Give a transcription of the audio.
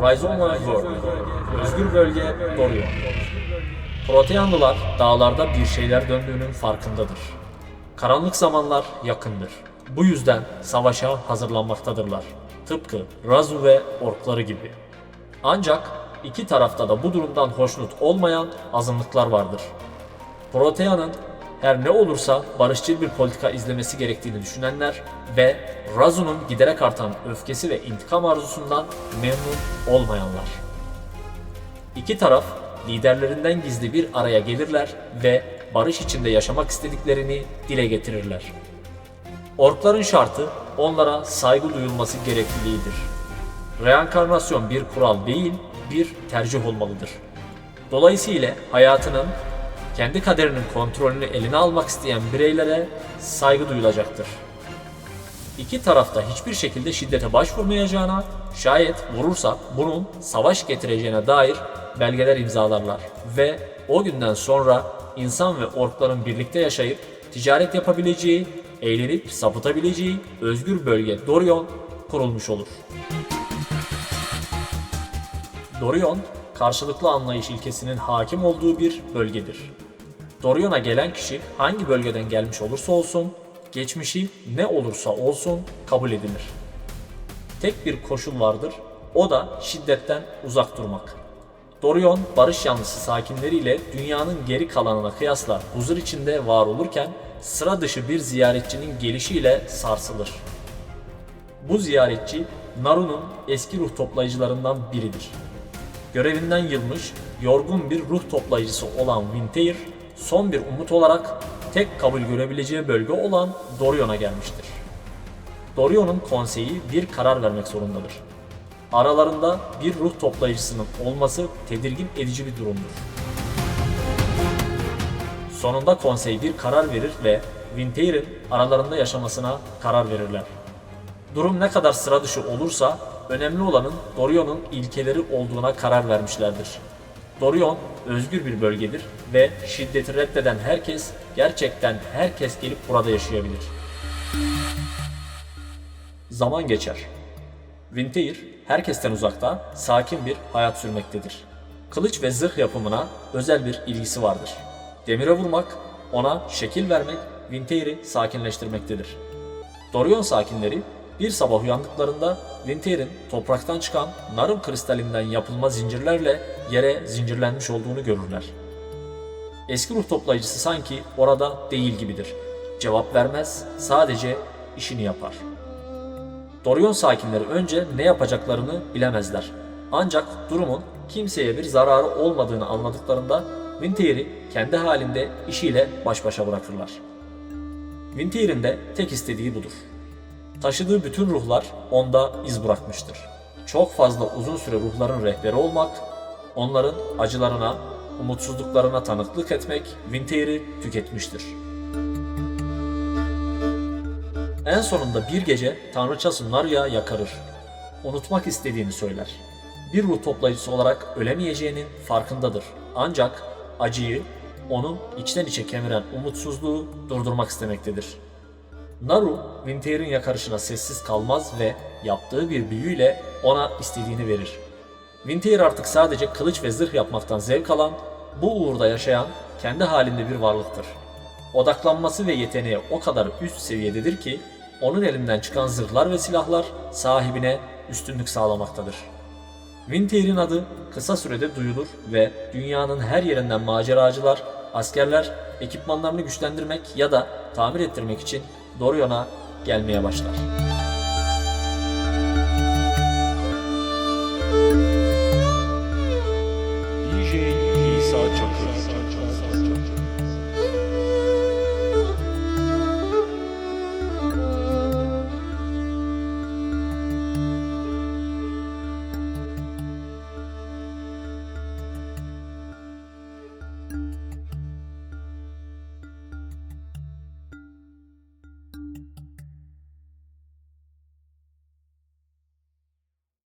Rhizoma World, özgür bölge Dorion. Proteanlılar dağlarda bir şeyler döndüğünün farkındadır. Karanlık zamanlar yakındır. Bu yüzden savaşa hazırlanmaktadırlar. Tıpkı Razu ve orkları gibi. Ancak iki tarafta da bu durumdan hoşnut olmayan azınlıklar vardır. Protea'nın her ne olursa barışçıl bir politika izlemesi gerektiğini düşünenler ve Razu'nun giderek artan öfkesi ve intikam arzusundan memnun olmayanlar. İki taraf liderlerinden gizli bir araya gelirler ve barış içinde yaşamak istediklerini dile getirirler. Orkların şartı onlara saygı duyulması gerekliliğidir. Reenkarnasyon bir kural değil, bir tercih olmalıdır. Dolayısıyla hayatının kendi kaderinin kontrolünü eline almak isteyen bireylere saygı duyulacaktır. İki tarafta hiçbir şekilde şiddete başvurmayacağına, şayet vurursa bunun savaş getireceğine dair belgeler imzalarlar ve o günden sonra insan ve orkların birlikte yaşayıp ticaret yapabileceği, eğlenip sapıtabileceği özgür bölge Dorion kurulmuş olur. Dorion, karşılıklı anlayış ilkesinin hakim olduğu bir bölgedir. Dorion'a gelen kişi hangi bölgeden gelmiş olursa olsun, geçmişi ne olursa olsun kabul edilir. Tek bir koşul vardır, o da şiddetten uzak durmak. Dorion, barış yanlısı sakinleriyle dünyanın geri kalanına kıyasla huzur içinde var olurken, sıra dışı bir ziyaretçinin gelişiyle sarsılır. Bu ziyaretçi, Naru'nun eski ruh toplayıcılarından biridir. Görevinden yılmış, yorgun bir ruh toplayıcısı olan Winter, son bir umut olarak tek kabul görebileceği bölge olan Dorion'a gelmiştir. Dorion'un konseyi bir karar vermek zorundadır. Aralarında bir ruh toplayıcısının olması tedirgin edici bir durumdur. Sonunda konsey bir karar verir ve Winter'in aralarında yaşamasına karar verirler. Durum ne kadar sıra dışı olursa önemli olanın Dorion'un ilkeleri olduğuna karar vermişlerdir. Dorion özgür bir bölgedir ve şiddeti reddeden herkes gerçekten herkes gelip burada yaşayabilir. Zaman geçer. Winter herkesten uzakta sakin bir hayat sürmektedir. Kılıç ve zırh yapımına özel bir ilgisi vardır. Demire vurmak, ona şekil vermek Winter'i sakinleştirmektedir. Dorion sakinleri bir sabah uyandıklarında Winter'in topraktan çıkan narım kristalinden yapılma zincirlerle yere zincirlenmiş olduğunu görürler. Eski ruh toplayıcısı sanki orada değil gibidir. Cevap vermez, sadece işini yapar. Dorion sakinleri önce ne yapacaklarını bilemezler. Ancak durumun kimseye bir zararı olmadığını anladıklarında Winter'i kendi halinde işiyle baş başa bırakırlar. Winter'in de tek istediği budur. Taşıdığı bütün ruhlar onda iz bırakmıştır. Çok fazla uzun süre ruhların rehberi olmak, onların acılarına, umutsuzluklarına tanıklık etmek Winter'i tüketmiştir. En sonunda bir gece tanrıçası Narya yakarır. Unutmak istediğini söyler. Bir ruh toplayıcısı olarak ölemeyeceğinin farkındadır. Ancak acıyı, onu içten içe kemiren umutsuzluğu durdurmak istemektedir. Naru, Winter'in yakarışına sessiz kalmaz ve yaptığı bir büyüyle ona istediğini verir. Winter artık sadece kılıç ve zırh yapmaktan zevk alan, bu uğurda yaşayan, kendi halinde bir varlıktır. Odaklanması ve yeteneği o kadar üst seviyededir ki, onun elinden çıkan zırhlar ve silahlar sahibine üstünlük sağlamaktadır. Winter'in adı kısa sürede duyulur ve dünyanın her yerinden maceracılar, askerler ekipmanlarını güçlendirmek ya da tamir ettirmek için Dorion'a gelmeye başlar.